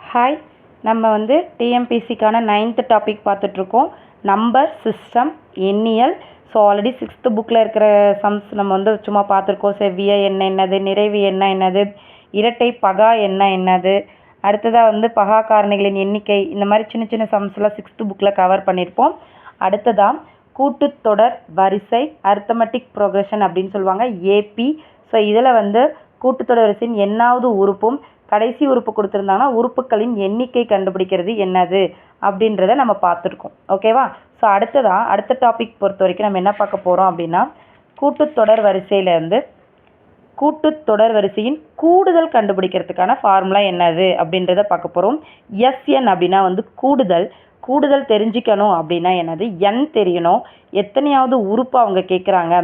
Hi நம்ம வந்து டிஎம்பிசிக்கான நைன்த்து டாபிக் பார்த்துட்ருக்கோம். நம்பர் சிஸ்டம் எண்ணியல் ஸோ ஆல்ரெடி சிக்ஸ்த்து புக்கில் இருக்கிற சம்ஸ் நம்ம வந்து சும்மா பார்த்துருக்கோம். செவ்விய என்ன என்னது நிறைவு என்ன என்னது இரட்டை பகா என்ன என்னது அடுத்ததாக வந்து பகா காரணிகளின் எண்ணிக்கை இந்த மாதிரி சின்ன சின்ன சம்ஸ்லாம் சிக்ஸ்த்து புக்கில் கவர் பண்ணியிருப்போம். அடுத்ததாக கூட்டுத்தொடர் வரிசை அர்த்தமெட்டிக் ப்ரோக்ரஷன் அப்படின்னு சொல்லுவாங்க ஏபி ஸோ இதில் வந்து கூட்டுத்தொடர் வரிசையின் எண்ணாவது உறுப்பும் கடைசி உறுப்பு கொடுத்துருந்தாங்கன்னா உறுப்புகளின் எண்ணிக்கை கண்டுபிடிக்கிறது என்னது? அப்படின்றத நம்ம பார்த்துருக்கோம். ஓகேவா ஸோ அடுத்ததாக அடுத்த டாபிக் பொறுத்த வரைக்கும் நம்ம என்ன பார்க்க போகிறோம் அப்படின்னா கூட்டுத்தொடர் வரிசையிலேருந்து கூட்டுத்தொடர் வரிசையின் கூடுதல் கண்டுபிடிக்கிறதுக்கான ஃபார்முலா என்னது? அப்படின்றத பார்க்க போகிறோம் எஸ்என் அப்படின்னா வந்து கூடுதல் கூடுதல் தெரிஞ்சிக்கணும் அப்படின்னா என்னது? என் தெரியணும். எத்தனையாவது உறுப்பு அவங்க கேட்குறாங்க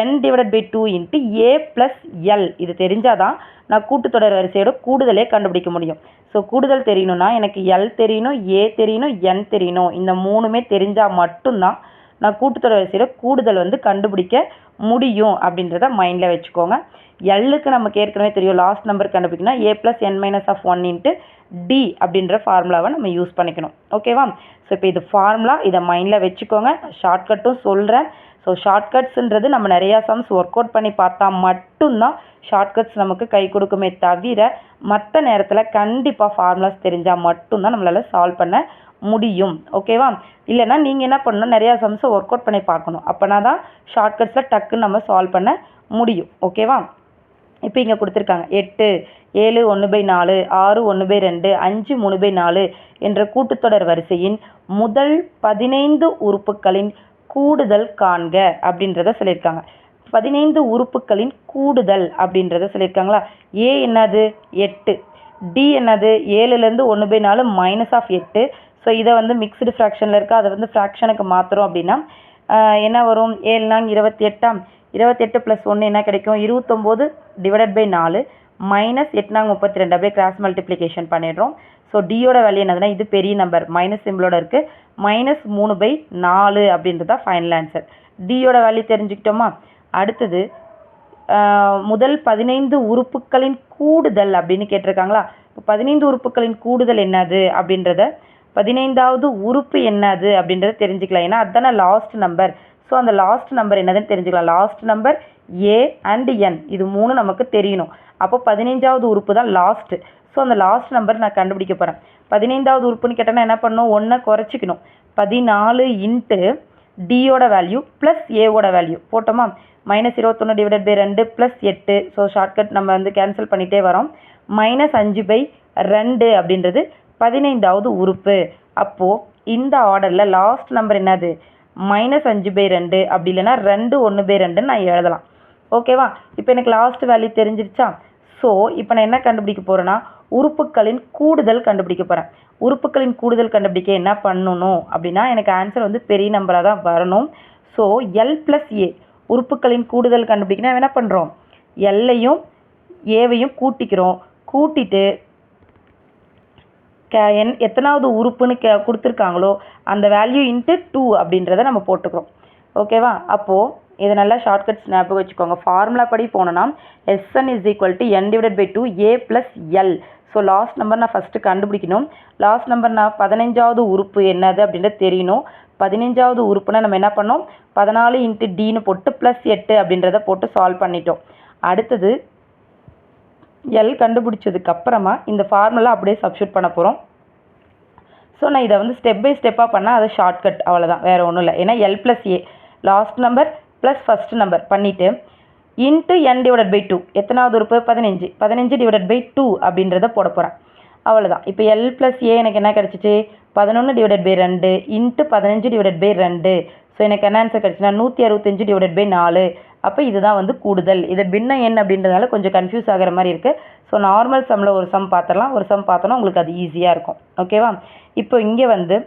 n divided by two into a plus l இது தெரிஞ்சால் தான் நான் கூட்டுத்தொடர் வரிசையோட கூடுதலே கண்டுபிடிக்க முடியும். ஸோ கூடுதல் தெரியணும்னா எனக்கு எல் தெரியணும் ஏ தெரியணும் என் தெரியணும். இந்த மூணுமே தெரிஞ்சால் மட்டும்தான் நான் கூட்டுத்தொடர் வரிசையோட கூடுதல் வந்து கண்டுபிடிக்க முடியும் அப்படின்றத மைண்டில் வச்சுக்கோங்க. எல்லுக்கு நமக்கு ஏற்கனவே தெரியும் லாஸ்ட் நம்பர் கண்டுபிடிக்கணும் a plus n minus of one into d அப்படின்ற ஃபார்முலாவை நம்ம யூஸ் பண்ணிக்கணும். ஓகேவா ஸோ இப்போ இது ஃபார்முலா இதை மைண்டில் வச்சுக்கோங்க. ஷார்ட்கட்டும் சொல்கிறேன் ஸோ ஷார்ட்கட்ஸுன்றது நம்ம நிறையா சம்ஸ் ஒர்க் அவுட் பண்ணி பார்த்தா மட்டும்தான் ஷார்ட்கட்ஸ் நமக்கு கை கொடுக்குமே தவிர மற்ற நேரத்தில் கண்டிப்பாக ஃபார்முலாஸ் தெரிஞ்சால் மட்டும்தான் நம்மளால் சால்வ் பண்ண முடியும். ஓகேவா இல்லைன்னா நீங்கள் என்ன பண்ணணும்? நிறையா சம்ஸை ஒர்க் அவுட் பண்ணி பார்க்கணும். அப்போனா தான் ஷார்ட்கட்ஸில் டக்குன்னு நம்ம சால்வ் பண்ண முடியும். ஓகேவா இப்போ இங்கே கொடுத்துருக்காங்க. எட்டு ஏழு ஒன்று பை நாலு ஆறு ஒன்று பை ரெண்டு அஞ்சு மூணு பை நாலு என்ற கூட்டுத்தொடர் வரிசையின் முதல் பதினைந்து உறுப்புகளின் கூடுதல் காண்க அப்படின்றத சொல்லியிருக்காங்க. பதினைந்து உறுப்புகளின் கூடுதல் அப்படின்றத சொல்லியிருக்காங்களா? ஏ என்னது? எட்டு. டி என்னது? ஏழுலேருந்து ஒன்று பை நாலு மைனஸ் ஆஃப் எட்டு. ஸோ இதை வந்து மிக்ஸ்டு ஃப்ராக்ஷனில் இருக்கா. அதை வந்து ஃப்ராக்ஷனுக்கு மாற்றுறோம் அப்படின்னா என்ன வரும்? ஏழு நாங்க இருபத்தி எட்டாம் இருபத்தெட்டு ப்ளஸ் ஒன்று என்ன கிடைக்கும்? இருபத்தொம்போது டிவைடட் பை நாலு. மைனஸ் எட்டுனாங்க முப்பத்தி ரெண்டு அப்படியே கிராஸ் மல்டிப்ளிகேஷன் பண்ணிடுறோம். ஸோ டியோட வேல்யூ என்னதுன்னா இது பெரிய நம்பர் மைனஸ் சிம்பிளோட இருக்குது மைனஸ் மூணு பை நாலு அப்படின்றது தான் ஃபைனல் ஆன்சர் டியோட வேல்யூ தெரிஞ்சுக்கிட்டோமா? அடுத்தது முதல் பதினைந்து உறுப்புகளின் கூடுதல் அப்படின்னு கேட்டிருக்காங்களா? இப்போ பதினைந்து உறுப்புகளின் கூடுதல் என்னது அப்படின்றத பதினைந்தாவது உறுப்பு என்னது அப்படின்றத தெரிஞ்சுக்கலாம். ஏன்னா அதுதானே லாஸ்ட் நம்பர் ஸோ அந்த லாஸ்ட் நம்பர் என்னதுன்னு தெரிஞ்சுக்கலாம். Last number a and n இது மூணு நமக்கு தெரியணும். அப்போ பதினைஞ்சாவது உறுப்பு தான் லாஸ்ட்டு ஸோ அந்த லாஸ்ட் நம்பர் நான் கண்டுபிடிக்க போகிறேன் பதினைந்தாவது உறுப்புன்னு கேட்டேன்னா என்ன பண்ணணும்? ஒன்றை குறைச்சிக்கணும். பதினாலு இன்ட்டு டியோட வேல்யூ ப்ளஸ் ஏவோட வேல்யூ போட்டோமா? மைனஸ் இருபத்தொன்று டிவைடட் பை ரெண்டு ப்ளஸ் எட்டு. ஸோ ஷார்ட்கட் நம்ம வந்து கேன்சல் பண்ணிகிட்டே வரோம். மைனஸ் அஞ்சு பை ரெண்டு அப்படின்றது பதினைந்தாவது உறுப்பு. அப்போது இந்த ஆர்டரில் லாஸ்ட் நம்பர் என்னது? மைனஸ் அஞ்சு பை ரெண்டு. அப்படி இல்லைன்னா ரெண்டு ஒன்று பை ரெண்டுன்னு நான் எழுதலாம். ஓகேவா இப்போ எனக்கு லாஸ்ட் வேல்யூ தெரிஞ்சிருச்சா? ஸோ இப்போ நான் என்ன கண்டுபிடிக்க போகிறேன்னா உறுப்புகளின் கூடுதல் கண்டுபிடிக்க போகிறேன் உறுப்புகளின் கூடுதல் கண்டுபிடிக்க என்ன பண்ணணும்? அப்படின்னா எனக்கு ஆன்சர் வந்து பெரிய நம்பராக தான் வரணும். ஸோ எல் ப்ளஸ் ஏ உறுப்புகளின் கூடுதல் கண்டுபிடிக்கணும் என்ன பண்ணுறோம் எல்லையும் ஏவையும் கூட்டிக்கிறோம். கூட்டிட்டு கே என் எத்தனாவது உறுப்புன்னு கே கொடுத்துருக்காங்களோ அந்த வேல்யூ இன்ட்டு டூ அப்படின்றத நம்ம போட்டுக்கிறோம். ஓகேவா அப்போது இதை நல்லா ஷார்ட்கட்ஸ் ஞாபகம் வச்சுக்கோங்க. ஃபார்முலா படி போனோன்னா S N is equal to n divide by two a plus l so last number நான் ஃபஸ்ட்டு கண்டுபிடிக்கணும். லாஸ்ட் நம்பர் நான் பதினஞ்சாவது உறுப்பு என்னது அப்படின்றது தெரியணும். பதினஞ்சாவது உறுப்புனா நம்ம என்ன பண்ணோம்? பதினாலு இன்ட்டு டின்னு போட்டு ப்ளஸ் எட்டு அப்படின்றத போட்டு சால்வ் பண்ணிட்டோம். அடுத்தது எல் கண்டுபிடிச்சதுக்கு அப்புறமா இந்த ஃபார்முலா அப்படியே சப்ஸ்டியூட் பண்ண போகிறோம் ஸோ நான் இதை வந்து ஸ்டெப் பை ஸ்டெப்பாக பண்ணால் அது ஷார்ட்கட் அவ்வளோதான் வேறு ஒன்றும் இல்லை. ஏன்னா L plus A last number plus first number பண்ணிவிட்டு into N divided by two எத்தனாவது உறுப்பு? பதினஞ்சு. பதினஞ்சு டிவைடட் பை டூ அப்படின்றத போட போகிறேன் அவ்வளோதான் இப்போ எல் ப்ளஸ் ஏ எனக்கு என்ன கிடச்சிச்சு? பதினொன்று டிவைடட் பை ரெண்டு இன்ட்டு பதினஞ்சு டிவைடட் பை ரெண்டு. ஸோ எனக்கு என்ன ஆன்சர் கிடச்சுன்னா நூற்றி அறுபத்தஞ்சு டிவைடட் பை நாலு. அப்போ இதுதான் வந்து கூடுதல். இதை பின்ன எண் அப்படின்றதால கொஞ்சம் கன்ஃபியூஸ் ஆகிற மாதிரி இருக்குது ஸோ நார்மல் சம்மில் ஒரு சம் பார்த்துடலாம் ஒரு சம் பார்த்தோன்னா உங்களுக்கு அது ஈஸியாக இருக்கும். ஓகேவா இப்போ இங்கே வந்து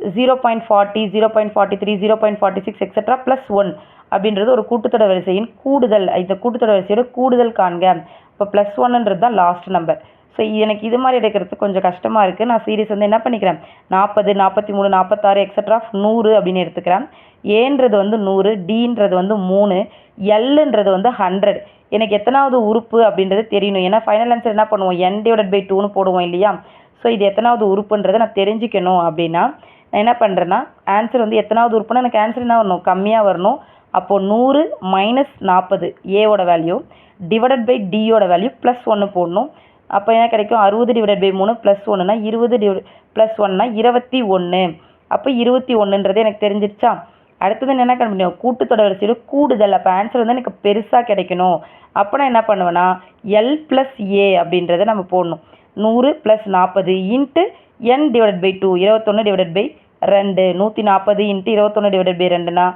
zero point forty zero point forty three zero point forty six extra plus one அப்படின்றது ஒரு கூட்டுத்தொடர் வரிசையின் கூடுதல். இந்த கூட்டுத்தொடர் வரிசையோட கூடுதல் காண்க. இப்போ ப்ளஸ் ஒன்னுன்றது தான் லாஸ்ட் நம்பர் ஸோ எனக்கு இது மாதிரி எடுக்கிறது கொஞ்சம் கஷ்டமாக இருக்குது நான் சீரியஸ் வந்து என்ன பண்ணிக்கிறேன்? நாற்பது நாற்பத்தி மூணு நாற்பத்தாறு எக்ஸட்ரா நூறு அப்படின்னு எடுத்துக்கிறேன். ஏன்றது வந்து நூறு டீன்றது வந்து மூணு எல்லுன்றது வந்து ஹண்ட்ரட் எனக்கு எத்தனாவது உறுப்பு அப்படின்றது தெரியணும். ஏன்னா ஃபைனல் ஆன்சர் என்ன பண்ணுவோம்? என் டிவைடட் பை டூன்னு போடுவோம் இல்லையா? ஸோ இது எத்தனாவது உறுப்புன்றதை நான் தெரிஞ்சுக்கணும் அப்படின்னா நான் என்ன பண்ணுறேன்னா ஆன்சர் வந்து எத்தனாவது உறுப்புனா எனக்கு ஆன்சர் என்ன வரணும்? கம்மியாக வரணும். அப்போது நூறு மைனஸ் நாற்பது ஏவோட வேல்யூ டிவைடட் பை டியோட வேல்யூ ப்ளஸ் ஒன்று போடணும். அப்போ என்ன கிடைக்கும்? அறுபது டிவைடட் பை மூணு ப்ளஸ் ஒன்றுனா இருபது டிவை ப்ளஸ் ஒன்னா இருபத்தி ஒன்று அப்போ இருபத்தி ஒன்றுன்றது எனக்கு தெரிஞ்சிருச்சா? அடுத்தது என்ன கண்டுபிடிக்கணும் கூட்டுத்தொடர் வரிசையில் கூடுதல். அப்போ ஆன்சர் வந்து எனக்கு பெருசாக கிடைக்கணும். அப்போ நான் என்ன பண்ணுவேன்னா எல் ப்ளஸ் ஏ அப்படின்றத நம்ம போடணும். நூறு ப்ளஸ் நாற்பது into N divided by two இருபத்தொன்று டிவைடட் பை ரெண்டு. நூற்றி நாற்பது இன்ட்டு இருபத்தொன்று டிவைடட் பை ரெண்டுனா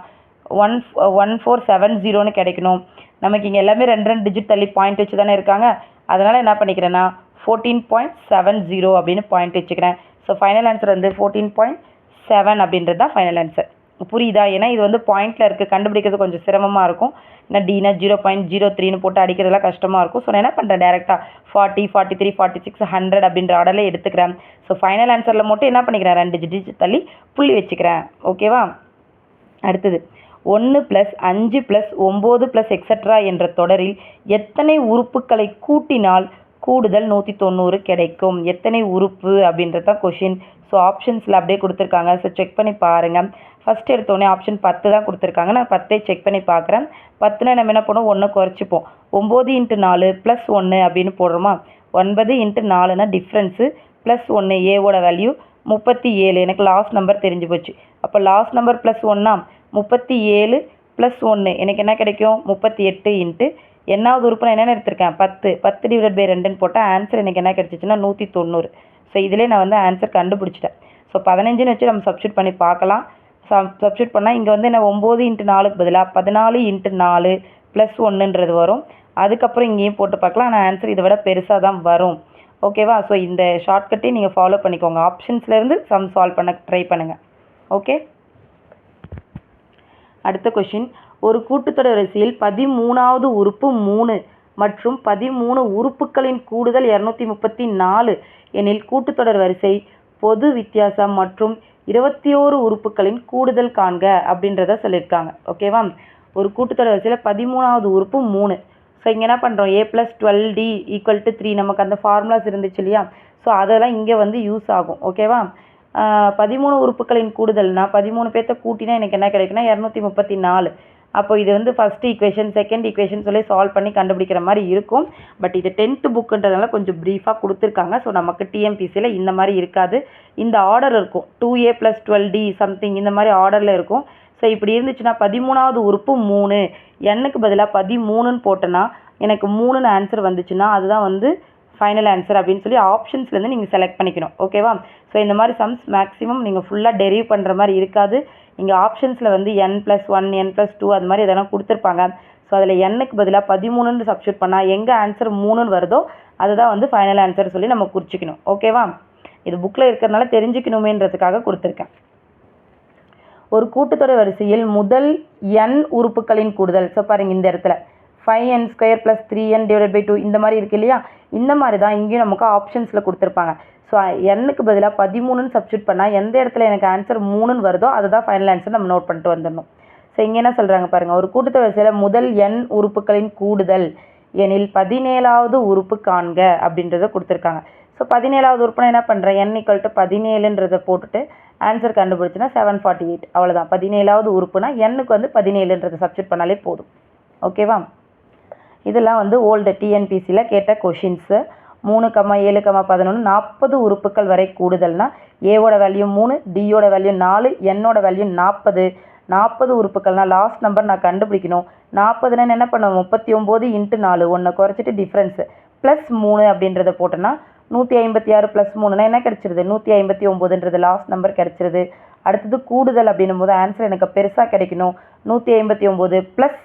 ஒன் ஒன் ஃபோர் செவன் ஜீரோன்னு கிடைக்கணும். நமக்கு இங்கே எல்லாமே ரெண்டு ரெண்டு டிஜிட் தள்ளி பாயிண்ட் வச்சு தானே இருக்காங்க. அதனால் என்ன பண்ணிக்கிறேன்னா ஃபோர்டீன் பாயிண்ட் செவன் ஜீரோ அப்படின்னு பாயிண்ட் வச்சுக்கிறேன். ஸோ ஃபைனல் ஆன்சர் வந்து ஃபோர்டீன் பாயிண்ட் செவன் அப்படின்றது தான் ஃபைனல் ஆன்சர் புரியுதா? ஏன்னா இது வந்து பாயிண்டில் இருக்குது கண்டுபிடிக்கிறது கொஞ்சம் சிரமமாக இருக்கும். ஏன்னா டீனா ஜீரோ பாயிண்ட் ஜீரோ த்ரீன்னு போட்டு அடிக்கிறதுலாம் கஷ்டமாக இருக்கும். ஸோ நான் என்ன பண்ணுறேன் டேரெக்டாக forty forty three forty six hundred அப்படின்ற ஆர்டரில் எடுத்துக்கிறேன். ஸோ ஃபைனல் ஆன்சரில் மட்டும் என்ன பண்ணிக்கிறேன்? ரெண்டு டிஜிட் தள்ளி புள்ளி வச்சுக்கிறேன். ஓகேவா அடுத்தது. ஒன்று ப்ளஸ் அஞ்சு ப்ளஸ் ஒம்பது ப்ளஸ் எக்ஸட்ரா என்ற தொடரில் எத்தனை உறுப்புகளை கூட்டினால் கூடுதல் நூற்றி தொண்ணூறு கிடைக்கும்? எத்தனை உறுப்பு அப்படின்றது தான் கொஷின் ஸோ ஆப்ஷன்ஸில் அப்படியே கொடுத்துருக்காங்க. ஸோ செக் பண்ணி பாருங்கள் ஃபஸ்ட் எடுத்தோடனே ஆப்ஷன் பத்து தான் கொடுத்துருக்காங்க. நான் பத்தே செக் பண்ணி பார்க்குறேன். பத்தில் நம்ம என்ன பண்ணுவோம்? ஒன்று குறைச்சிப்போம். ஒம்பது இன்ட்டு நாலு ப்ளஸ் ஒன்று அப்படின்னு போடுறோமா? ஒன்பது இன்ட்டு நாலுனா டிஃப்ரென்ஸு ப்ளஸ் ஒன்று ஏவோட வேல்யூ முப்பத்தி ஏழு. எனக்கு லாஸ்ட் நம்பர் தெரிஞ்சு போச்சு. அப்போ லாஸ்ட் நம்பர் ப்ளஸ் ஒன்றா முப்பத்தி ஏழு ப்ளஸ் ஒன்று எனக்கு என்ன கிடைக்கும்? முப்பத்தி எட்டு இன்ட்டு என்னாவது உறுப்பு நான் என்னென்ன எடுத்திருக்கேன்? பத்து. பத்து டிவைட் பை ரெண்டுன்னு போட்டால் ஆன்சர் எனக்கு என்ன கிடச்சிச்சின்னா நூற்றி தொண்ணூறு. ஸோ இதிலே நான் வந்து ஆன்சர் கண்டுபிடிச்சிட்டேன். ஸோ பதினஞ்சுன்னு வச்சு நம்ம சப்ஸ்டியூட் பண்ணி பார்க்கலாம். சப்ஸ்டியூட் பண்ணால் இங்கே வந்து என்ன? ஒம்பது இன்ட்டு நாலுக்கு பதிலாக பதினாலு இன்ட்டு நாலு ப்ளஸ் ஒன்றுன்றது வரும். அதுக்கப்புறம் இங்கேயும் போட்டு பார்க்கலாம். ஆனால் ஆன்சர் இதை விட பெருசாக தான் வரும். ஓகேவா ஸோ இந்த ஷார்ட்கட்டையும் நீங்கள் ஃபாலோ பண்ணிக்கோங்க. ஆப்ஷன்ஸ்லேருந்து சம் சால்வ் பண்ண ட்ரை பண்ணுங்கள் ஓகே அடுத்த கொஷின் ஒரு கூட்டுத்தொடர் வரிசையில் பதிமூணாவது உறுப்பு மூணு மற்றும் பதிமூணு உறுப்புகளின் கூடுதல் இரநூத்தி முப்பத்தி நாலு எனில் கூட்டுத்தொடர் வரிசை பொது வித்தியாசம் மற்றும் இருபத்தி ஓரு உறுப்புகளின் கூடுதல் காண்க அப்படின்றத சொல்லியிருக்காங்க. ஓகேவா ஒரு கூட்டுத்தொடர் வரிசையில் பதிமூணாவது உறுப்பு மூணு. ஸோ இங்கே என்ன பண்ணுறோம் A plus twelve D equal to three நமக்கு அந்த ஃபார்முலாஸ் இருந்துச்சு இல்லையா? ஸோ அதெல்லாம் இங்கே வந்து யூஸ் ஆகும். ஓகேவா பதிமூணு உறுப்புகளின் கூடுதல்னா பதிமூணு பேர்த்த கூட்டினா எனக்கு என்ன கிடைக்குன்னா இரநூத்தி முப்பத்தி நாலு. அப்போ இது வந்து ஃபஸ்ட் ஈக்குவேஷன் செகண்ட் ஈக்குவேஷன் சொல்லி சால்வ் பண்ணி கண்டுபிடிக்கிற மாதிரி இருக்கும். பட் இது டென்த்து புக்குன்றதுனால கொஞ்சம் ப்ரீஃபாக கொடுத்துருக்காங்க. ஸோ நமக்கு டிஎம்பிசியில் இந்த மாதிரி இருக்காது. இந்த ஆர்டர் இருக்கும். Two A plus twelve D something இந்த மாதிரி ஆர்டரில் இருக்கும். ஸோ இப்படி இருந்துச்சுன்னா பதிமூணாவது உறுப்பு மூணு. எண்ணுக்கு பதிலாக பதிமூணுன்னு போட்டேன்னா எனக்கு மூணுன்னு ஆன்சர் வந்துச்சுன்னா அதுதான் வந்து ஃபைனல் ஆன்சர் அப்படின்னு சொல்லி ஆப்ஷன்ஸ்லேருந்து நீங்கள் செலக்ட் பண்ணிக்கணும். ஓகேவா ஸோ இந்த மாதிரி சம்ஸ் மேக்ஸிமம் நீங்கள் ஃபுல்லாக டெரிவ் பண்ணுற மாதிரி இருக்காது. இங்கே ஆப்ஷன்ஸில் வந்து N plus one N plus two அது மாதிரி எதனா கொடுத்துருப்பாங்க. ஸோ அதில் எண்ணுக்கு பதிலாக பதிமூணுன்னு சப்ஸ்டியூட் பண்ணால் எங்கே ஆன்சர் மூணுன்னு வருதோ அதுதான் வந்து ஃபைனல் ஆன்சர் சொல்லி நம்ம குறிச்சிக்கணும். ஓகேவா இது புக்கில் இருக்கிறதுனால தெரிஞ்சுக்கணுமேன்றதுக்காக கொடுத்துருக்கேன். ஒரு கூட்டுத்தொடர் வரிசையில் முதல் எண் உறுப்புகளின் கூடுதல். ஸோ பாருங்கள் இந்த இடத்துல. Five N square plus three N divide by two இந்த மாதிரி இருக்கு இல்லையா? இந்த மாதிரி தான் இங்கேயும் நமக்கு ஆப்ஷன்ஸில் கொடுத்துருப்பாங்க. ஸோ எண்ணுக்கு பதிலாக பதிமூணுன்னு சப்ஸ்டியூட் பண்ணால் எந்த இடத்துல எனக்கு ஆன்சர் மூணுன்னு வருதோ அதுதான் ஃபைனல் ஆன்சர் நம்ம நோட் பண்ணிட்டு வந்துடணும். ஸோ இங்கே என்ன சொல்கிறாங்க பாருங்கள் ஒரு கூட்டுத்தொடர் வரிசையில் முதல் எண் உறுப்புகளின் கூடுதல் எனில் பதினேழாவது உறுப்பு காண்க அப்படின்றத கொடுத்துருக்காங்க. ஸோ பதினேழாவது உறுப்புனா என்ன பண்ணுறேன் என் ஈக்குவல் டு பதினேழுன்றதை போட்டுட்டு ஆன்சர் கண்டுபிடிச்சுன்னா செவன் ஃபார்ட்டி எயிட் அவ்வளோதான் பதினேழாவது உறுப்புனா எண்ணுக்கு வந்து பதினேழுன்றதை சப்ஸ்டியூட் பண்ணாலே போதும். ஓகேவா இதெல்லாம் வந்து ஓல்டு டிஎன்பிசியில் கேட்ட கொஷின்ஸு மூணு கம்மா ஏழு கம்மா பதினொன்று நாற்பது உறுப்புகள் வரை கூடுதல்னா ஏவோட வேல்யூ மூணு டியோட வேல்யூ நாலு என்னோட வேல்யூ நாற்பது நாற்பது உறுப்புகள்னால் லாஸ்ட் நம்பர் நான் கண்டுபிடிக்கணும். நாற்பதுனா என்ன பண்ணுவோம்? முப்பத்தி ஒம்பது இன்ட்டு நாலு. ஒன்றை குறைச்சிட்டு டிஃப்ரென்ஸு ப்ளஸ் மூணு அப்படின்றத போட்டோன்னா நூற்றி ஐம்பத்தி ஆறு ப்ளஸ் மூணுனா என்ன கிடச்சிருது? நூற்றி ஐம்பத்தி ஒம்போதுன்றது லாஸ்ட் நம்பர் கிடச்சிருது. அடுத்தது கூடுதல் அப்படின்னும் போது ஆன்சர் எனக்கு பெருசாக கிடைக்கணும். நூற்றி ஐம்பத்தி ஒம்பது ப்ளஸ்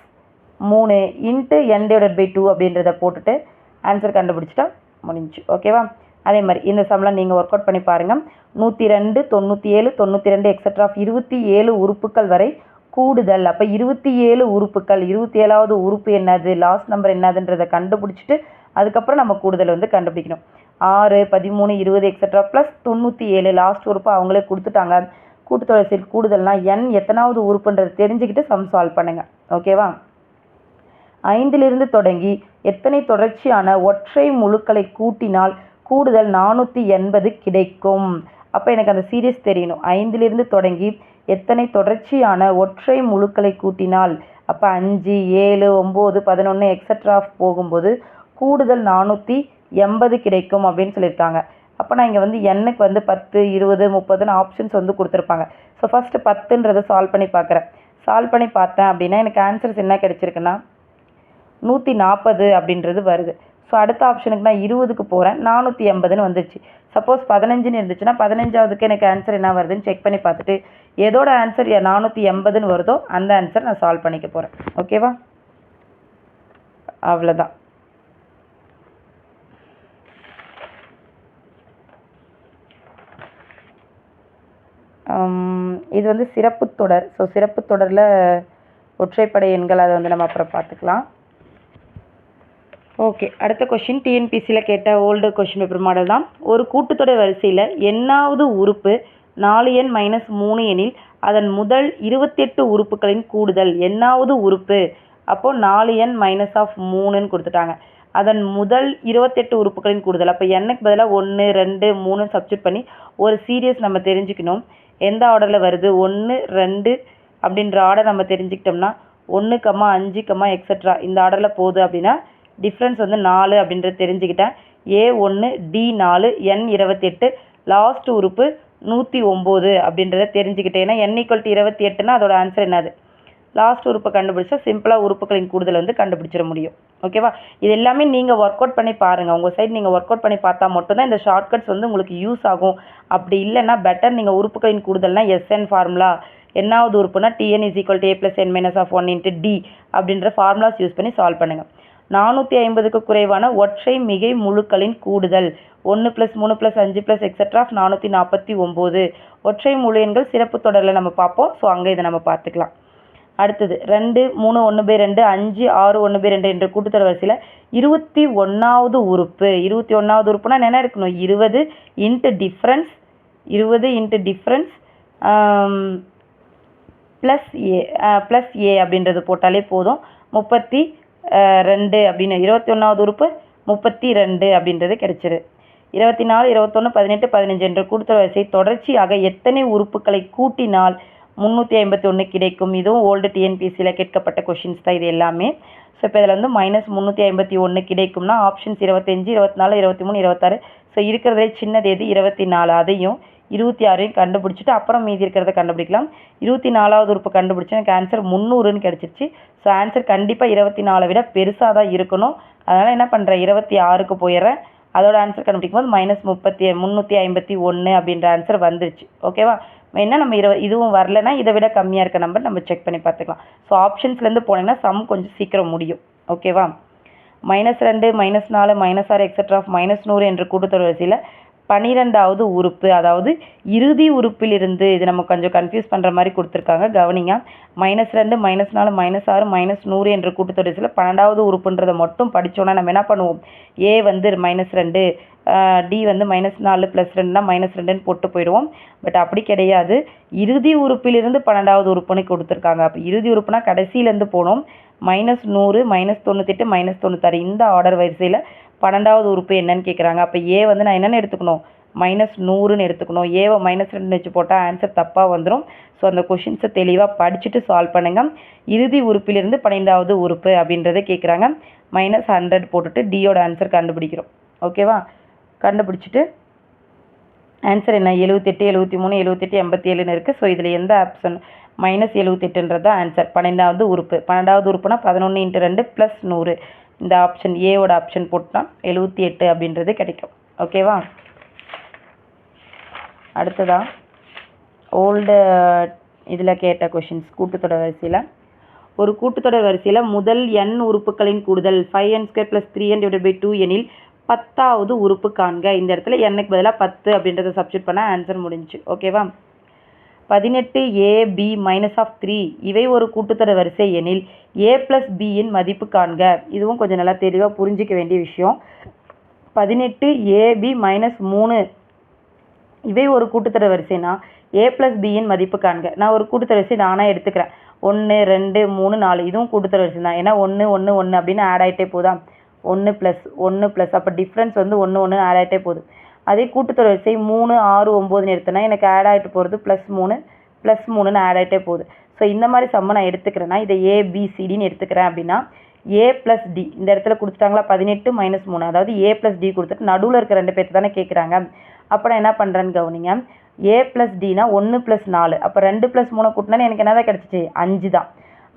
மூணு into N divide by two அப்படின்றத போட்டுட்டு ஆன்சர் கண்டுபிடிச்சிட்டா முடிஞ்சு ஓகேவா அதே மாதிரி இந்த சம்லாம் நீங்கள் ஒர்க் அவுட் பண்ணி பாருங்கள் நூற்றி ரெண்டு தொண்ணூற்றி ஏழு தொண்ணூற்றி ரெண்டு எக்ஸட்ரா இருபத்தி ஏழு உறுப்புகள் வரை கூடுதல். அப்போ இருபத்தி ஏழு உறுப்புகள் இருபத்தி ஏழாவது உறுப்பு என்னது லாஸ்ட் நம்பர் என்னதுன்றதை கண்டுபிடிச்சிட்டு அதுக்கப்புறம் நம்ம கூடுதல் வந்து கண்டுபிடிக்கணும். ஆறு பதிமூணு இருபது எக்ஸட்ரா ப்ளஸ் தொண்ணூற்றி ஏழு லாஸ்ட் உறுப்பு அவங்களே கொடுத்துட்டாங்க. கூட்டுத்தொடர் சீட் கூடுதல்னா எண் எத்தனாவது உறுப்புன்றது தெரிஞ்சுக்கிட்டு சம் சால்வ் பண்ணுங்கள் ஓகேவா ஐந்திலிருந்து தொடங்கி எத்தனை தொடர்ச்சியான ஒற்றை முழுக்களை கூட்டினால் கூடுதல் நானூற்றி எண்பது கிடைக்கும். அப்போ எனக்கு அந்த சீரியஸ் தெரியணும். ஐந்திலிருந்து தொடங்கி எத்தனை தொடர்ச்சியான ஒற்றை முழுக்களை கூட்டினால் அப்போ அஞ்சு ஏழு ஒம்பது பதினொன்று எக்ஸட்ரா போகும்போது கூடுதல் நானூற்றி எண்பது கிடைக்கும் அப்படின்னு சொல்லியிருக்காங்க. அப்போ நான் இங்கே வந்து எண்ணுக்கு வந்து பத்து இருபது முப்பதுன்னு ஆப்ஷன்ஸ் வந்து கொடுத்துருப்பாங்க. ஸோ ஃபஸ்ட்டு பத்துன்றதை சால்வ் பண்ணி பார்க்குறேன். சால்வ் பண்ணி பார்த்தேன் அப்படின்னா எனக்கு ஆன்சர்ஸ் என்ன கிடைச்சிருக்குன்னா நூற்றி நாற்பது அப்படின்றது வருது. ஸோ அடுத்த ஆப்ஷனுக்கு நான் இருபதுக்கு போகிறேன் நானூற்றி எண்பதுன்னு வந்துச்சு. சப்போஸ் பதினஞ்சுன்னு இருந்துச்சுன்னா பதினஞ்சாவதுக்கு எனக்கு ஆன்சர் என்ன வருதுன்னு செக் பண்ணி பார்த்துட்டு எதோட ஆன்சர் நானூற்றி எண்பதுன்னு வருதோ அந்த ஆன்சர் நான் சால்வ் பண்ணிக்க போகிறேன் ஓகேவா அவ்வளோதான் இது வந்து சிறப்பு தொடர். ஸோ சிறப்பு தொடரில் ஒற்றைப்படை எண்கள் அதை வந்து நம்ம அப்புறம் பார்த்துக்கலாம். ஓகே அடுத்த கொஷின் டிஎன்பிசியில் கேட்ட ஓல்டு கொஷின் பேப்பர் மாடல் தான். ஒரு கூட்டுத்தொடர் வரிசையில் எண்ணாவது உறுப்பு நாலு எண் மைனஸ் மூணு எனில் அதன் முதல் இருபத்தெட்டு உறுப்புகளின் கூடுதல் எண்ணாவது உறுப்பு? அப்போது நாலு எண் மைனஸ் ஆஃப் மூணுன்னு கொடுத்துட்டாங்க. அதன் முதல் இருபத்தெட்டு உறுப்புகளின் கூடுதல். அப்போ எண்ணுக்கு பதிலாக ஒன்று ரெண்டு மூணு சப்ஸ்டியூட் பண்ணி ஒரு சீரியஸ் நம்ம தெரிஞ்சுக்கணும். எந்த ஆர்டரில் வருது? ஒன்று ரெண்டு அப்படின்ற ஆர்டர் நம்ம தெரிஞ்சுக்கிட்டோம்னா ஒன்று கம்மா அஞ்சு கம்மா எக்ஸட்ரா இந்த ஆர்டரில் போகுது அப்படின்னா டிஃப்ரென்ஸ் வந்து நாலு அப்படின்றது தெரிஞ்சுக்கிட்டேன். ஏ ஒன்று டி நாலு என் இருபத்தெட்டு லாஸ்ட் உறுப்பு நூற்றி ஒம்பது அப்படின்றத தெரிஞ்சுக்கிட்டேன். ஏன்னா என் ஈக்குவல் டு இருபத்தி எட்டுனா அதோட ஆன்சர் என்னது? லாஸ்ட் உறுப்பை கண்டுபிடிச்சா சிம்பிளாக உறுப்புகளின் கூடுதல் வந்து கண்டுபிடிச்சிட முடியும். ஓகேவா இது எல்லாமே நீங்கள் ஒர்க் அவுட் பண்ணி பாருங்கள் உங்கள் சைடு நீங்கள் ஒர்க் அவுட் பண்ணி பார்த்தா மட்டும்தான் இந்த ஷார்ட்கட்ஸ் வந்து உங்களுக்கு யூஸ் ஆகும். அப்படி இல்லைன்னா பெட்டர் நீங்கள் உறுப்புகளின் கூடுதல்னா எஸ்என் ஃபார்முலா என்னாவது உறுப்புனா TN is equal to A plus N minus of one into D அப்படின்ற ஃபார்முலாஸ் யூஸ் பண்ணி சால்வ் பண்ணுங்கள் நானூற்றி ஐம்பதுக்கு குறைவான ஒற்றை மிகை முழுக்களின் கூடுதல். ஒன்று ப்ளஸ் மூணு ப்ளஸ் அஞ்சு ப்ளஸ் எக்ஸட்ரா நானூற்றி நாற்பத்தி ஒம்பது. ஒற்றை முழு எண்கள் சிறப்பு தொடரில் நம்ம பார்ப்போம். ஸோ அங்கே இதை நம்ம பார்த்துக்கலாம். அடுத்தது ரெண்டு மூணு ஒன்று பை ரெண்டு அஞ்சு ஆறு ஒன்று பை ரெண்டு என்ற கூட்டுத்தொடர் வரிசையில் இருபத்தி ஒன்றாவது உறுப்பு. இருபத்தி ஒன்றாவது உறுப்புனா என்ன இருக்கணும் இருபது இன்ட்டு டிஃப்ரென்ஸ் இருபது into difference plus A plus A அப்படின்றது போட்டாலே போதும். முப்பத்தி ரெண்டு அப்படின்னு. இருபத்தி ஒன்றாவது உறுப்பு முப்பத்தி ரெண்டு அப்படின்றது கிடைச்சிரு. இருபத்தி நாலு இருபத்தொன்று பதினெட்டு பதினஞ்சு என்ற கூட்டுத்தொடர் வரிசை தொடர்ச்சியாக எத்தனை உறுப்புகளை கூட்டினால் முந்நூற்றி ஐம்பத்தி ஒன்று கிடைக்கும்? இதுவும் ஓல்டு டிஎன்பிசியில் கேட்கப்பட்ட கொஷின்ஸ் தான் இது எல்லாமே. ஸோ இப்போ இதில் வந்து மைனஸ் முந்நூற்றி ஐம்பத்தி ஒன்று கிடைக்கும்னா ஆப்ஷன்ஸ் இருபத்தஞ்சி இருபத்தி நாலு இருபத்தி மூணு இருபத்தாறு. ஸோ இருக்கிறதே சின்னது எது இருபத்தி நாலு அதையும் இருபத்தி ஆறையும் கண்டுபிடிச்சிட்டு அப்புறம் மீதி இருக்கிறத கண்டுபிடிக்கலாம். இருபத்தி நாலாவது உறுப்பு கண்டுபிடிச்சா எனக்கு ஆன்சர் முந்நூறுன்னு கிடச்சிருச்சு. ஸோ ஆன்சர் கண்டிப்பாக இருபத்தி நாலை விட பெருசாக தான் இருக்கணும். அதனால் என்ன பண்ணுறேன் இருபத்தி ஆறுக்கு போயிடுறேன். அதோட ஆன்சர் கண்டுபிடிக்கும் போது மைனஸ் முப்பத்தி முந்நூற்றி ஐம்பத்தி ஒன்று அப்படின்ற ஆன்சர் வந்துருச்சு. ஓகேவா வேணால் நம்ம இருவ இதுவும் வரலன்னா இதை விட கம்மியாக இருக்க நம்பர் நம்ம செக் பண்ணி பார்த்துக்கலாம். ஸோ ஆப்ஷன்ஸ்லேருந்து போனீங்கன்னா சம் கொஞ்சம் சீக்கிரம் முடியும். ஓகேவா மைனஸ் ரெண்டு மைனஸ் நாலு மைனஸ் ஆறு எக்ஸட்ரா ஆஃப் மைனஸ் நூறு என்ற கூட்டுத்தொடர் வரிசையில் பன்னிரெண்டாவது உறுப்பு அதாவது இறுதி உறுப்பிலிருந்து இது நம்ம கொஞ்சம் கன்ஃபியூஸ் பண்ணுற மாதிரி கொடுத்துருக்காங்க. கவனிங்க மைனஸ் ரெண்டு மைனஸ் நாலு மைனஸ் ஆறு மைனஸ் நூறு என்ற கூட்டுத்தொடரில் பன்னெண்டாவது உறுப்புன்றதை மட்டும் படித்தோன்னா நம்ம என்ன பண்ணுவோம்? ஏ வந்து மைனஸ் ரெண்டு டி வந்து மைனஸ் நாலு ப்ளஸ் ரெண்டுனா மைனஸ் ரெண்டுன்னு போட்டு போயிடுவோம். பட் அப்படி கிடையாது. இறுதி உறுப்பிலிருந்து பன்னெண்டாவது உறுப்புன்னு கொடுத்துருக்காங்க. அப்போ இறுதி உறுப்புனா கடைசியிலேருந்து போனோம். மைனஸ் நூறு மைனஸ் தொண்ணூத்தெட்டு மைனஸ் தொண்ணூத்தாறு இந்த ஆர்டர் வரிசையில் பன்னெண்டாவது உறுப்பு என்னன்னு கேட்குறாங்க அப்போ ஏ வந்து நான் என்னென்னு எடுத்துக்கணும்? மைனஸ் நூறுன்னு எடுத்துக்கணும். ஏவை மைனஸ் ரெண்டு வச்சு போட்டால் ஆன்சர் தப்பாக வந்துடும் ஸோ அந்த கொஷின்ஸை தெளிவாக படிச்சுட்டு சால்வ் பண்ணுங்கள் இறுதி உறுப்பிலிருந்து பன்னெண்டாவது உறுப்பு அப்படின்றத கேட்குறாங்க மைனஸ் ஹண்ட்ரட் போட்டுட்டு டியோட ஆன்சர் கண்டுபிடிக்கிறோம். ஓகேவா கண்டுபிடிச்சிட்டு ஆன்சர் என்ன? எழுபத்தெட்டு எழுபத்தி மூணு எழுபத்தெட்டு எண்பத்தி ஏழுன்னு இருக்குது ஸோ இதில் எந்த ஆப்ஷன் மைனஸ் எழுபத்தெட்டுன்றது தான் ஆன்சர் பன்னெண்டாவது உறுப்பு. பன்னெண்டாவது உறுப்புனா பதினொன்று இன்ட்டு ரெண்டு ப்ளஸ் நூறு. இந்த ஆப்ஷன் ஏவோட ஆப்ஷன் போட்டால் எழுபத்தி எட்டு அப்படின்றது கிடைக்கும். ஓகேவா அடுத்ததா? ஓல்டு இதில் கேட்ட கொஷின்ஸ் கூட்டுத்தொடர் வரிசையில். ஒரு கூட்டுத்தொடர் வரிசையில் முதல் எண் உறுப்புகளின் கூடுதல் five N square plus three N divide by two எனில் பத்தாவது உறுப்பு காண்க. இந்த இடத்துல எண்ணுக்கு பதிலாக பத்து அப்படின்றத சப்ஸ்டியூட் பண்ணால் ஆன்சர் முடிஞ்சு ஓகேவா பதினெட்டு A B minus of three இவை ஒரு கூட்டுத்தொடர் வரிசை எனில் ஏ ப்ளஸ் பியின் மதிப்பு காண்க. இதுவும் கொஞ்சம் நல்லா தெளிவாக புரிஞ்சிக்க வேண்டிய விஷயம். பதினெட்டு ஏபி மைனஸ் மூணு. இவை ஒரு கூட்டுத்தொடர் வரிசைனா ஏ ப்ளஸ் பியின் மதிப்பு காண்க. நான் ஒரு கூட்டுத்தொடர் வரிசை நானாக எடுத்துக்கிறேன். ஒன்று ரெண்டு மூணு நாலு. இதுவும் கூட்டுத்தொடர் வரிசை தான். ஏன்னா ஒன்று ஒன்று ஒன்று அப்படின்னு ஆட் ஆகிட்டே போதா? ஒன்று ப்ளஸ் ஒன்று ப்ளஸ் அப்போ டிஃப்ரென்ஸ் வந்து ஒன்று ஒன்று ஆட் ஆகிட்டே போகுது. அதே கூட்டுத்தொடர் வரிசை மூணு ஆறு ஒம்போதுன்னு எடுத்தேன்னா எனக்கு ஆட் ஆகிட்டு போகிறது ப்ளஸ் மூணு ப்ளஸ் மூணுன்னு ஆட் ஆகிட்டே போகுது. ஸோ இந்த மாதிரி சம்ம நான் எடுத்துக்கிறேன்னா இதை ஏபிசிடின்னு எடுத்துக்கிறேன் அப்படின்னா ஏ ப்ளஸ் டி இந்த இடத்துல கொடுத்துட்டாங்களா பதினெட்டு மைனஸ் மூணு. அதாவது ஏ ப்ளஸ் டி கொடுத்துட்டு நடுவில் இருக்க ரெண்டு பேர்த்து தானே கேட்குறாங்க அப்போ நான் என்ன பண்ணுறேன்னு கவனிங்க. ஏ ப்ளஸ் டினா ஒன்று ப்ளஸ் நாலு. அப்போ ரெண்டு ப்ளஸ் மூணு கூட்டினா எனக்கு என்ன தான் கிடச்சிச்சு? அஞ்சு தான்.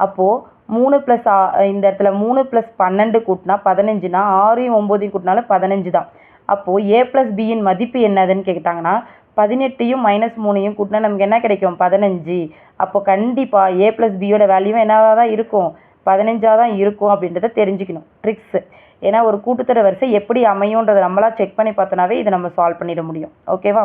அப்போது மூணு ப்ளஸ் இந்த இடத்துல மூணு ப்ளஸ் பன்னெண்டு கூட்டினா பதினஞ்சுனா ஆறையும் ஒம்போதையும் கூட்டினாலும் பதினஞ்சு தான். அப்போது ஏ ப்ளஸ் பியின் மதிப்பு என்னதுன்னு கேட்டாங்கன்னா பதினெட்டையும் மைனஸ் மூணையும் கூட்டினா நமக்கு என்ன கிடைக்கும்? பதினஞ்சு. அப்போ கண்டிப்பாக ஏ ப்ளஸ் பியோட வேல்யூ என்னவாக தான் இருக்கும்? பதினஞ்சாக தான் இருக்கும் அப்படின்றத தெரிஞ்சுக்கணும். ட்ரிக்ஸு ஏன்னா ஒரு கூட்டுத்தொடர் வரிசை எப்படி அமையுன்றதை நம்மளாக செக் பண்ணி பார்த்தோன்னாவே இதை நம்ம சால்வ் பண்ணிட முடியும். ஓகேவா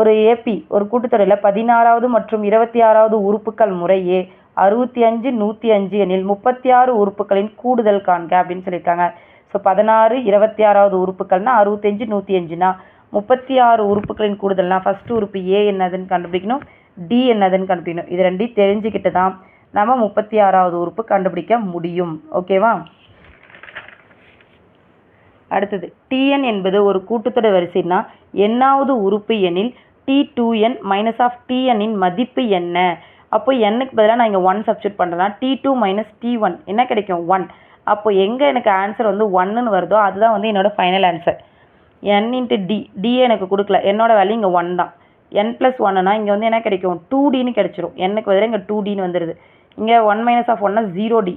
ஒரு ஏபி ஒரு கூட்டுத்தொடரில் பதினாறாவது மற்றும் இருபத்தி ஆறாவது உறுப்புகள் முறையே அறுபத்தி அஞ்சு நூற்றி அஞ்சு எனில் முப்பத்தி ஆறு உறுப்புகளின் கூடுதல் காண்க அப்படின்னு சொல்லியிருக்காங்க. ஸோ பதினாறு இருபத்தி ஆறாவது உறுப்புகள்னா அறுபத்தஞ்சு நூற்றி அஞ்சுனா முப்பத்தி ஆறு உறுப்புகளின் கூடுதல்னா ஃபஸ்ட்டு உறுப்பு ஏ என்னதுன்னு கண்டுபிடிக்கணும் டி என்னதுன்னு கண்டுபிடிக்கணும். இது ரெண்டையும் தெரிஞ்சுக்கிட்டு தான் நம்ம முப்பத்தி ஆறாவது உறுப்பு கண்டுபிடிக்க முடியும். ஓகேவா அடுத்தது டிஎன் என்பது ஒரு கூட்டுத்தொடர் வரிசைனா எண்ணாவது உறுப்பு எனில் T two N minus of டிஎன்னின் மதிப்பு என்ன? அப்போ என்னுக்கு பதிலாக நான் இங்கே ஒன் சப்ஸ்டியூட் பண்ணுறேன்னா T two minus T one என்ன கிடைக்கும்? ஒன் அப்போ எங்கே எனக்கு ஆன்சர் வந்து ஒன்னுன்னு வருதோ அதுதான் வந்து என்னோடய final answer N into D DA எனக்கு கொடுக்கல. என்னோட வேல்யூ இங்கே ஒன் தான். என் ப்ளஸ் ஒன்னுனா இங்கே வந்து என்ன கிடைக்கும்? டூ டின்னு கிடச்சிரும். எனக்கு பதிலாக இங்கே டூ டின்னு வந்துடுது இங்கே ஒன் மைனஸ் ஆஃப் ஒன்னா ஜீரோ டி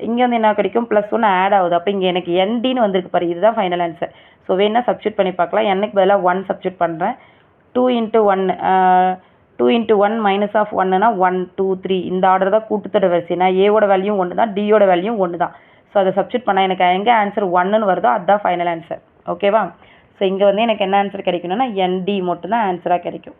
இங்கே வந்து என்ன கிடைக்கும்? ப்ளஸ் ஒன்று ஆட் ஆகுது. அப்போ இங்கே எனக்கு என்டின்னு வந்திருக்கு பாரு. இதுதான் ஃபைனல் ஆன்சர் ஸோ வேணால் சப்ஸ்டியூட் பண்ணி பார்க்கலாம். எனக்கு பதிலாக ஒன் சப்ஸ்டியூட் பண்ணுறேன் two into one two into one minus of ஒன்னுனா one two three இந்த ஆர்டர் தான் கூட்டுத்தொடர் வரிசைனா ஏவோட வேல்யூ ஒன்று தான் டியோட வேல்யூ ஒன்று தான் ஸோ அதை சப்ஸ்டியூட் பண்ணால் எனக்கு எங்கே ஆன்சர் ஒன்றுன்னு வருதோ அதுதான் ஃபைனல் ஆன்சர் ஓகேவா ஸோ இங்கே வந்து எனக்கு என்ன ஆன்சர் கிடைக்கணும்னா என்டி மட்டும்தான் ஆன்சராக கிடைக்கும்.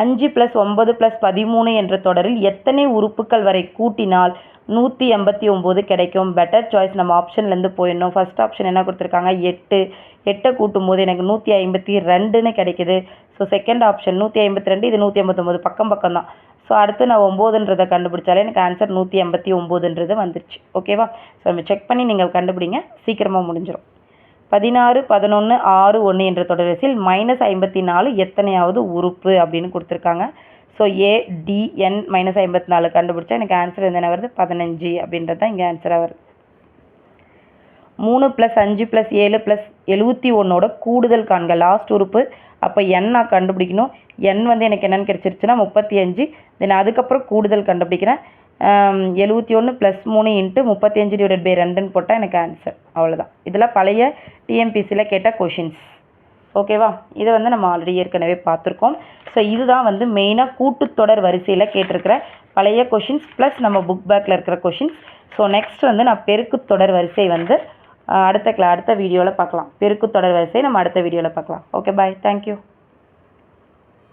அஞ்சு ப்ளஸ் ஒன்பது ப்ளஸ் பதிமூணு என்ற தொடரில் எத்தனை உறுப்புகள் வரை கூட்டினால் நூற்றி எண்பத்தி ஒம்பது கிடைக்கும்? பெட்டர் சாய்ஸ் நம்ம ஆப்ஷன்லேருந்து போயிடணும். ஃபஸ்ட் ஆப்ஷன் என்ன கொடுத்துருக்காங்க? எட்டு. எட்டை கூட்டும் போது எனக்கு நூற்றி ஐம்பத்தி ரெண்டுன்னு கிடைக்குது. ஸோ செகண்ட் ஆப்ஷன் நூற்றி ஐம்பத்தி ரெண்டு இது நூற்றி ஐம்பத்தொம்போது பக்கம் பக்கம் தான் ஸோ அடுத்து நான் ஒம்போதுன்றதை கண்டுபிடிச்சாலே எனக்கு ஆன்சர் நூற்றி எண்பத்தி ஒம்போதுன்றது வந்துருச்சு. ஓகேவா ஸோ நம்ம செக் பண்ணி நீங்கள் கண்டுபிடிங்க. சீக்கிரமாக முடிஞ்சிடும் பதினாறு பதினொன்று ஆறு ஒன்று என்ற தொடரசில் மைனஸ் ஐம்பத்தி நாலு எத்தனையாவது உறுப்பு அப்படின்னு கொடுத்துருக்காங்க. ஸோ ஏ டிஎன் மைனஸ் ஐம்பத்தி நாலு கண்டுபிடிச்சா எனக்கு ஆன்சர் என்ன வருது? பதினஞ்சு அப்படின்றது தான் இங்கே ஆன்சராக வருது. மூணு ப்ளஸ் அஞ்சு ப்ளஸ் ஏழு ப்ளஸ் எழுபத்தி ஒன்றோட கூடுதல் காண்க லாஸ்ட் உறுப்பு. அப்போ என் நான் கண்டுபிடிக்கணும். என் வந்து எனக்கு என்னென்னு கிடச்சிருச்சுன்னா முப்பத்தி அஞ்சு. தென் அதுக்கப்புறம் கூடுதல் கண்டுபிடிக்கிறேன். எழுபத்தி ஒன்று ப்ளஸ் மூணு இன்ட்டு முப்பத்தி அஞ்சு டிவைட் பை ரெண்டுன்னு போட்டால் எனக்கு ஆன்சர் அவ்வளோதான் இதெல்லாம் பழைய டிஎம்பிசியில் கேட்ட கொஷின்ஸ் ஓகேவா இதை வந்து நம்ம ஆல்ரெடி ஏற்கனவே பார்த்துருக்கோம். ஸோ இதுதான் வந்து மெயினாக கூட்டுத்தொடர் வரிசையில் கேட்டிருக்கிற பழைய கொஷின்ஸ் ப்ளஸ் நம்ம புக் பேக்கில் இருக்கிற கொஷின்ஸ் ஸோ நெக்ஸ்ட் வந்து நான் பெருக்கு தொடர் வரிசை வந்து அடுத்த கிளா அடுத்த வீடியோவில் பார்க்கலாம். பெருக்கு தொடர் வரிசை நம்ம அடுத்த வீடியோவில் பார்க்கலாம். Okay bye thank you